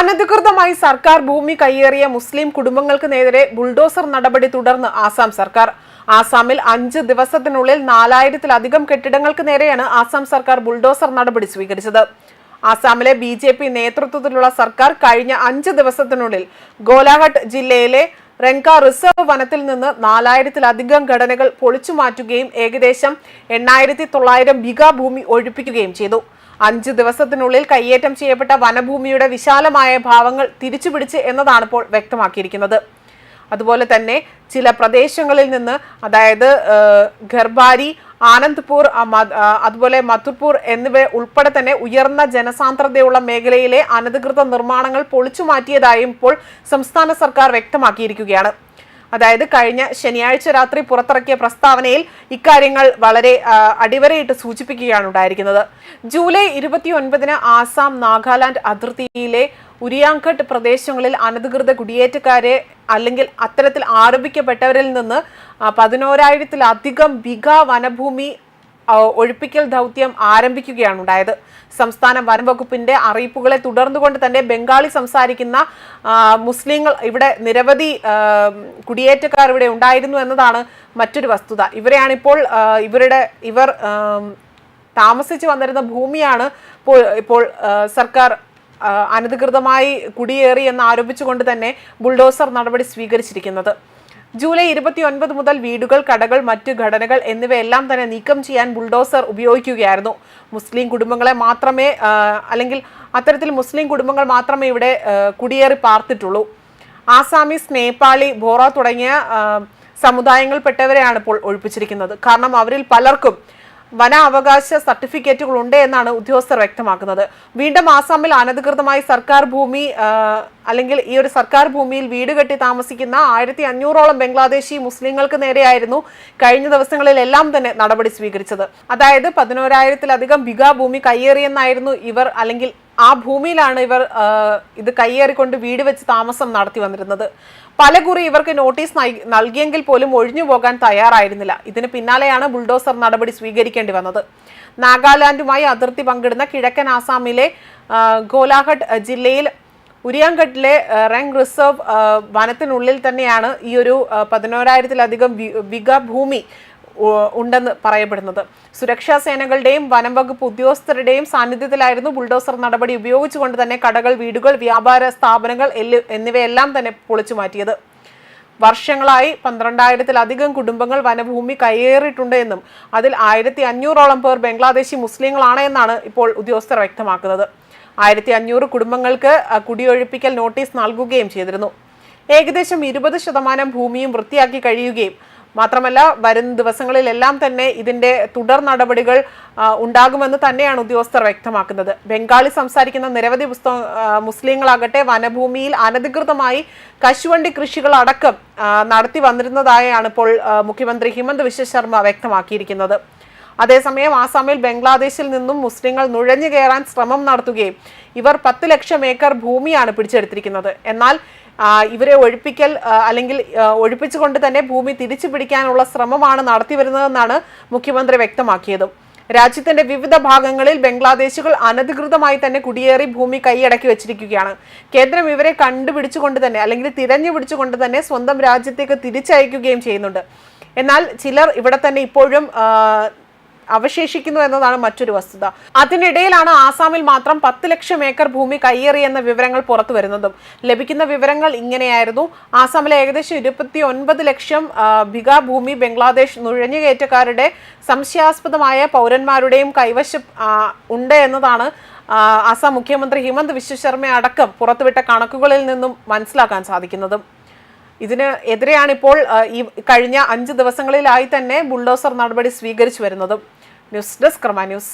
അനധികൃതമായി സർക്കാർ ഭൂമി കയ്യേറിയ മുസ്ലിം കുടുംബങ്ങൾക്ക് നേരെ ബുൾഡോസർ നടപടി തുടർന്ന് ആസാം സർക്കാർ. ആസാമിൽ അഞ്ച് ദിവസത്തിനുള്ളിൽ നാലായിരത്തിലധികം കെട്ടിടങ്ങൾക്ക് നേരെയാണ് ആസാം സർക്കാർ ബുൾഡോസർ നടപടി സ്വീകരിച്ചത്. ആസാമിലെ ബി നേതൃത്വത്തിലുള്ള സർക്കാർ കഴിഞ്ഞ അഞ്ച് ദിവസത്തിനുള്ളിൽ ഗോലാഘട്ട് ജില്ലയിലെ റെങ്ക റിസർവ് വനത്തിൽ നിന്ന് നാലായിരത്തിലധികം ഘടനകൾ പൊളിച്ചു മാറ്റുകയും ഏകദേശം എണ്ണായിരത്തി തൊള്ളായിരം ബിഗാ ഭൂമി ഒഴിപ്പിക്കുകയും ചെയ്തു. അഞ്ച് ദിവസത്തിനുള്ളിൽ കയ്യേറ്റം ചെയ്യപ്പെട്ട വനഭൂമിയുടെ വിശാലമായ ഭാവങ്ങൾ തിരിച്ചുപിടിച്ച് എന്നതാണ് ഇപ്പോൾ വ്യക്തമാക്കിയിരിക്കുന്നത്. അതുപോലെ തന്നെ ചില പ്രദേശങ്ങളിൽ നിന്ന് അതായത് ഖർബാരി ആനന്ദ്പൂർ അതുപോലെ മധുർപൂർ എന്നിവ ഉൾപ്പെടെ തന്നെ ഉയർന്ന ജനസാന്ദ്രതയുള്ള മേഖലയിലെ അനധികൃത നിർമ്മാണങ്ങൾ പൊളിച്ചു മാറ്റിയതായും ഇപ്പോൾ സംസ്ഥാന സർക്കാർ വ്യക്തമാക്കിയിരിക്കുകയാണ്. അതായത് കഴിഞ്ഞ ശനിയാഴ്ച രാത്രി പുറത്തിറക്കിയ പ്രസ്താവനയിൽ ഇക്കാര്യങ്ങൾ വളരെ അടിവരയിട്ട് സൂചിപ്പിക്കുകയാണ് ഉണ്ടായിരിക്കുന്നത്. ജൂലൈ ഇരുപത്തി ഒൻപതിന് ആസാം നാഗാലാൻഡ് അതിർത്തിയിലെ ഉരിയാങ്കട്ട് പ്രദേശങ്ങളിൽ അനധികൃത കുടിയേറ്റക്കാരെ അല്ലെങ്കിൽ അത്തരത്തിൽ ആരോപിക്കപ്പെട്ടവരിൽ നിന്ന് പതിനോരായിരത്തിലധികം ബിഗ വനഭൂമി ഒഴിപ്പിക്കൽ ദൗത്യം ആരംഭിക്കുകയാണ് ഉണ്ടായത്. സംസ്ഥാന വനം വകുപ്പിന്റെ അറിയിപ്പുകളെ തുടർന്നുകൊണ്ട് തന്നെ ബംഗാളി സംസാരിക്കുന്ന മുസ്ലിങ്ങൾ ഇവിടെ നിരവധി കുടിയേറ്റക്കാർ ഇവിടെ ഉണ്ടായിരുന്നു എന്നതാണ് മറ്റൊരു വസ്തുത. ഇവരെയാണിപ്പോൾ ഇപ്പോൾ ഇവരുടെ ഇവർ താമസിച്ചു വന്നിരുന്ന ഭൂമിയാണ് ഇപ്പോൾ ഇപ്പോൾ സർക്കാർ അനധികൃതമായി കുടിയേറി എന്ന് ആരോപിച്ചുകൊണ്ട് തന്നെ ബുൾഡോസർ നടപടി സ്വീകരിച്ചിരിക്കുന്നത്. ജൂലൈ ഇരുപത്തി ഒൻപത് മുതൽ വീടുകൾ കടകൾ മറ്റ് ഘടനകൾ എന്നിവയെല്ലാം തന്നെ നീക്കം ചെയ്യാൻ ബുൾഡോസർ ഉപയോഗിക്കുകയായിരുന്നു. മുസ്ലിം കുടുംബങ്ങളെ മാത്രമേ അല്ലെങ്കിൽ അത്തരത്തിൽ മുസ്ലിം കുടുംബങ്ങൾ മാത്രമേ ഇവിടെ കുടിയേറി പാർത്തിട്ടുള്ളൂ. ആസാമീസ് നേപ്പാളി ബോറ തുടങ്ങിയ സമുദായങ്ങൾപ്പെട്ടവരെയാണ് ഇപ്പോൾ ഒഴിപ്പിച്ചിരിക്കുന്നത്. കാരണം അവരിൽ പലർക്കും വന അവകാശ സർട്ടിഫിക്കറ്റുകൾ ഉണ്ട് എന്നാണ് ഉദ്യോഗസ്ഥർ വ്യക്തമാക്കുന്നത്. വീണ്ടും ആസാമിൽ അനധികൃതമായി സർക്കാർ ഭൂമി അല്ലെങ്കിൽ ഈ ഒരു സർക്കാർ ഭൂമിയിൽ വീട് കെട്ടി താമസിക്കുന്ന ആയിരത്തി അഞ്ഞൂറോളം ബംഗ്ലാദേശി മുസ്ലിങ്ങൾക്ക് നേരെയായിരുന്നു കഴിഞ്ഞ ദിവസങ്ങളിൽ എല്ലാം തന്നെ നടപടി സ്വീകരിച്ചത്. അതായത് പതിനോരായിരത്തിലധികം ബിഗാ ഭൂമി കയ്യേറിയെന്നായിരുന്നു ഇവർ അല്ലെങ്കിൽ ആ ഭൂമിയിലാണ് ഇവർ ഇത് കൈയേറിക്കൊണ്ട് വീട് വെച്ച് താമസം നടത്തി വന്നിരുന്നത്. പലകുറി ഇവർക്ക് നോട്ടീസ് നൽ- നൽകിയെങ്കിൽ പോലും ഒഴിഞ്ഞു പോകാൻ തയ്യാറായിരുന്നില്ല. ഇതിന് പിന്നാലെയാണ് ബുൾഡോസർ നടപടി സ്വീകരിക്കേണ്ടി വന്നത്. നാഗാലാൻഡുമായി അതിർത്തി പങ്കിടുന്ന കിഴക്കൻ ആസാമിലെ ഗോലാഘട്ട് ജില്ലയിൽ ഉരിയാങ്കട്ടിലെ റെങ് റിസർവ് വനത്തിനുള്ളിൽ തന്നെയാണ് ഈ ഒരു പതിനോരായിരത്തിലധികം വി- വിഘ ഭൂമി ഉണ്ടെന്ന് പറയപ്പെടുന്നത്. സുരക്ഷാ സേനകളുടെയും വനം വകുപ്പ് ഉദ്യോഗസ്ഥരുടെയും സാന്നിധ്യത്തിലായിരുന്നു ബുൾഡോസർ നടപടി ഉപയോഗിച്ചുകൊണ്ട് തന്നെ കടകൾ വീടുകൾ വ്യാപാര സ്ഥാപനങ്ങൾ എന്നിവയെല്ലാം തന്നെ പൊളിച്ചു മാറ്റിയത്. വർഷങ്ങളായി പന്ത്രണ്ടായിരത്തിലധികം കുടുംബങ്ങൾ വനഭൂമി കയ്യേറിയിട്ടുണ്ട് എന്നും അതിൽ ആയിരത്തി അഞ്ഞൂറോളം പേർ ബംഗ്ലാദേശി മുസ്ലിങ്ങളാണ് എന്നാണ് ഇപ്പോൾ ഉദ്യോഗസ്ഥർ വ്യക്തമാക്കുന്നത്. ആയിരത്തി അഞ്ഞൂറ് കുടുംബങ്ങൾക്ക് കുടിയൊഴിപ്പിക്കൽ നോട്ടീസ് നൽകുകയും ചെയ്തിരുന്നു. ഏകദേശം ഇരുപത് ശതമാനം ഭൂമിയും വൃത്തിയാക്കി കഴിയുകയും മാത്രമല്ല വരും ദിവസങ്ങളിലെല്ലാം തന്നെ ഇതിന്റെ തുടർ നടപടികൾ ഉണ്ടാകുമെന്ന് തന്നെയാണ് ഉദ്യോഗസ്ഥർ വ്യക്തമാക്കുന്നത്. ബംഗാളി സംസാരിക്കുന്ന നിരവധി പുസ്തക മുസ്ലിങ്ങളാകട്ടെ വനഭൂമിയിൽ അനധികൃതമായി കശുവണ്ടി കൃഷികൾ അടക്കം നടത്തി വന്നിരുന്നതായാണ് ഇപ്പോൾ മുഖ്യമന്ത്രി ഹിമന്ത് വിശ്വ ശർമ്മ വ്യക്തമാക്കിയിരിക്കുന്നത്. അതേസമയം ആസാമിൽ ബംഗ്ലാദേശിൽ നിന്നും മുസ്ലിങ്ങൾ നുഴഞ്ഞു കയറാൻ ശ്രമം നടത്തുകയും ഇവർ പത്ത് ലക്ഷം ഏക്കർ ഭൂമിയാണ് പിടിച്ചെടുത്തിരിക്കുന്നത്. എന്നാൽ ഇവരെ ഒഴിപ്പിക്കൽ അല്ലെങ്കിൽ ഒഴിപ്പിച്ചുകൊണ്ട് തന്നെ ഭൂമി തിരിച്ചു പിടിക്കാനുള്ള ശ്രമമാണ് നടത്തി വരുന്നതെന്നാണ് മുഖ്യമന്ത്രി വ്യക്തമാക്കിയതും. രാജ്യത്തിന്റെ വിവിധ ഭാഗങ്ങളിൽ ബംഗ്ലാദേശികൾ അനധികൃതമായി തന്നെ കുടിയേറി ഭൂമി കൈയടക്കി വെച്ചിരിക്കുകയാണ്. കേന്ദ്രം ഇവരെ കണ്ടുപിടിച്ചുകൊണ്ട് തന്നെ അല്ലെങ്കിൽ തിരഞ്ഞു പിടിച്ചുകൊണ്ട് തന്നെ സ്വന്തം രാജ്യത്തേക്ക് തിരിച്ചയക്കുകയും ചെയ്യുന്നുണ്ട്. എന്നാൽ ചിലർ ഇവിടെ തന്നെ ഇപ്പോഴും അവശേഷിക്കുന്നു എന്നതാണ് മറ്റൊരു വസ്തുത. അതിനിടയിലാണ് ആസാമിൽ മാത്രം പത്ത് ലക്ഷം ഏക്കർ ഭൂമി കയ്യേറിയെന്ന വിവരങ്ങൾ പുറത്തു വരുന്നതും. ലഭിക്കുന്ന വിവരങ്ങൾ ഇങ്ങനെയായിരുന്നു. ആസാമിലെ ഏകദേശം ഇരുപത്തി ഒൻപത് ലക്ഷം ബിഗാ ഭൂമി ബംഗ്ലാദേശ് നുഴഞ്ഞുകയറ്റക്കാരുടെ സംശയാസ്പദമായ പൗരന്മാരുടെയും കൈവശം ഉണ്ട് എന്നതാണ് ആസാം മുഖ്യമന്ത്രി ഹിമന്ത് വിശ്വശർമ്മ അടക്കം പുറത്തുവിട്ട കണക്കുകളിൽ നിന്നും മനസ്സിലാക്കാൻ സാധിക്കുന്നത്. ഇതിന് എതിരെയാണ് ഇപ്പോൾ ഈ കഴിഞ്ഞ അഞ്ച് ദിവസങ്ങളിലായി തന്നെ ബുൾഡോസർ നടപടി സ്വീകരിച്ചു വരുന്നതും. News desk ക്രമ news